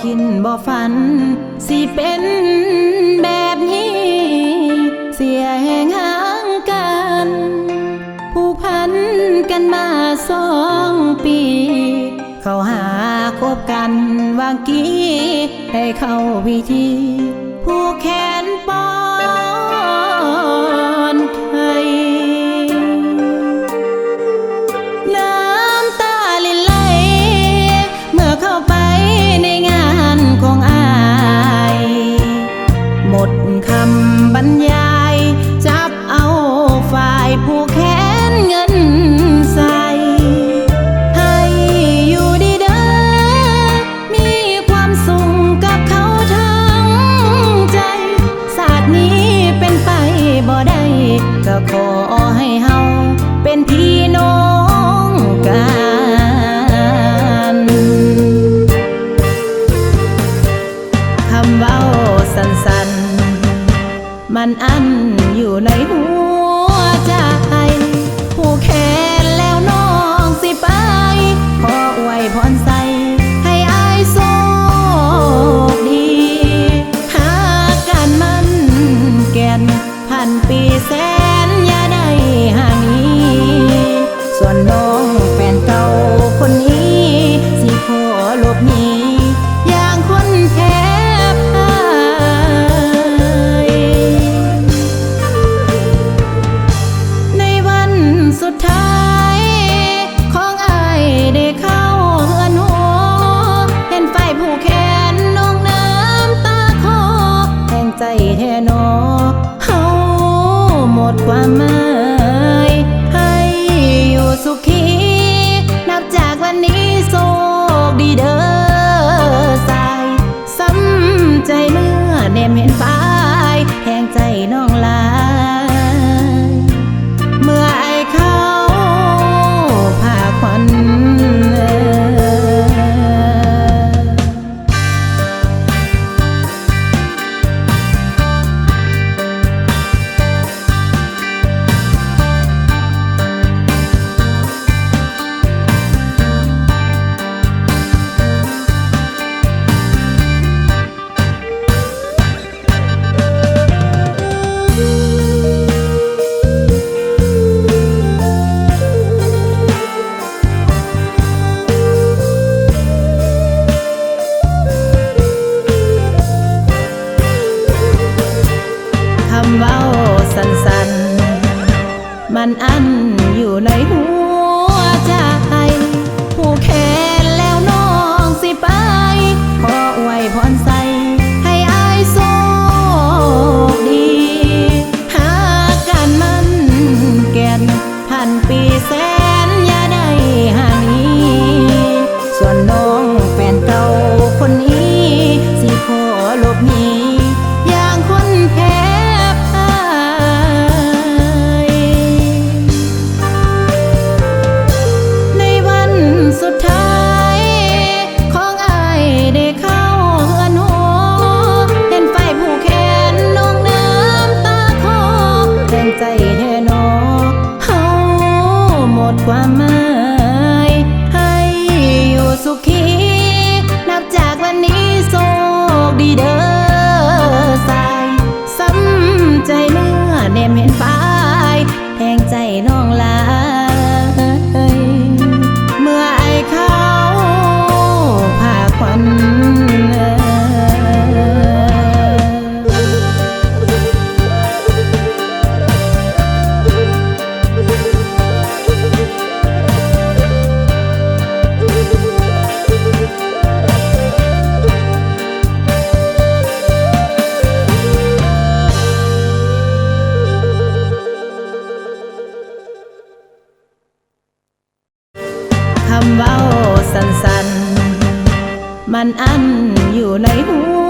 คินบ่ฝัน สิเป็นแบบนี้ เสียแห่งห่างกัน ผูกพันกันมาสองปี เขาหาคบกันวางกี้ให้เข้าวิธี ผู้แขนปอานปีแส 缓慢 น้องลา คำเว้าสันส้นๆ มันอันอยู่ในหัว